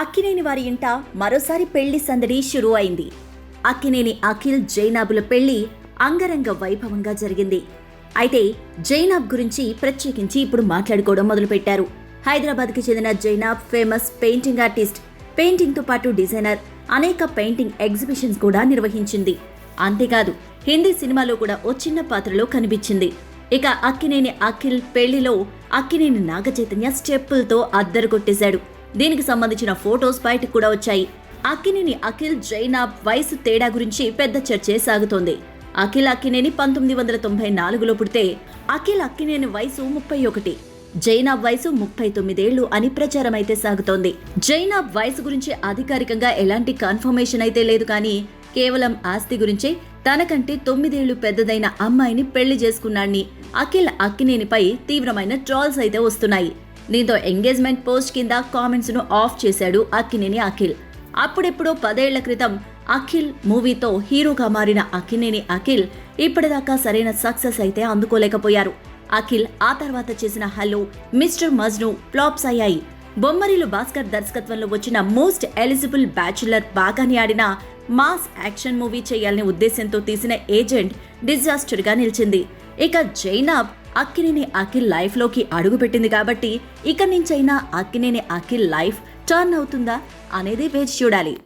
అక్కినేని వారి ఇంట మరోసారి పెళ్ళి సందడి షురూ అయింది అక్కినేని అఖిల్ జైనాబుల పెళ్ళి అంగరంగ వైభవంగా జరిగింది. అయితే జైనాబ్ గురించి ప్రత్యేకించి ఇప్పుడు మాట్లాడుకోవడం మొదలుపెట్టారు. హైదరాబాద్కి చెందిన జైనాబ్ ఫేమస్ పెయింటింగ్ ఆర్టిస్ట్ పెయింటింగ్తో పాటు డిజైనర్ అనేక పెయింటింగ్ ఎగ్జిబిషన్స్ కూడా నిర్వహించింది. అంతేకాదు హిందీ సినిమాలో కూడా ఓ చిన్న పాత్రలో కనిపించింది. ఇక అక్కినేని అఖిల్ పెళ్ళిలో అక్కినేని నాగచైతన్య స్టెప్పులతో అద్దరు కొట్టేశాడు. దీనికి సంబంధించిన ఫోటోస్ బయటకు కూడా వచ్చాయి. అక్కినేని అఖిల్ జైనాబ్ వయసు తేడా గురించి పెద్ద చర్చే సాగుతోంది. అఖిల్ అక్కినేని పంతొమ్మిది వందల తొంభై నాలుగులో పుడితే అఖిల్ అక్కినేని వయసు ముప్పై ఒకటి జైనాబ్ వయసు ముప్పై తొమ్మిదేళ్ళు అని ప్రచారం అయితే సాగుతోంది. జైనాబ్ వయసు గురించి అధికారికంగా ఎలాంటి కన్ఫర్మేషన్ అయితే లేదు కానీ కేవలం ఆస్తి గురించే తనకంటే తొమ్మిదేళ్ళు పెద్దదైన అమ్మాయిని పెళ్ళి చేసుకున్నాడని అఖిల్ అక్కినేనిపై తీవ్రమైన ట్రాల్స్ అయితే వస్తున్నాయి. దీంతో ఎంగేజ్మెంట్ పోస్ట్ కింద కామెంట్స్ను ఆఫ్ చేశాడు అక్కినేని అఖిల్. అప్పుడెప్పుడో పదేళ్ళ క్రితం అఖిల్ మూవీతో హీరోగా మారిన అక్కినేని అఖిల్ ఇప్పటిదాకా సరైన సక్సెస్ అయితే అందుకోలేకపోయారు. అఖిల్ ఆ తర్వాత చేసిన హలో మిస్టర్ మజ్ను ఫ్లాప్స్ అయ్యాయి. బొమ్మరిలు భాస్కర్ దర్శకత్వంలో వచ్చిన మోస్ట్ ఎలిజిబుల్ బ్యాచులర్ బాగానే ఆడిన మాస్ యాక్షన్ మూవీ చేయాలనే ఉద్దేశంతో తీసిన ఏజెంట్ డిజాస్టర్గా నిలిచింది. ఇక జైనాబ్ అక్కినేని అఖిల్ లైఫ్లోకి అడుగుపెట్టింది కాబట్టి ఇక నుంచైనా అక్కినేని అఖిల్ లైఫ్ టర్న్ అవుతుందా అనేది వేచి చూడాలి.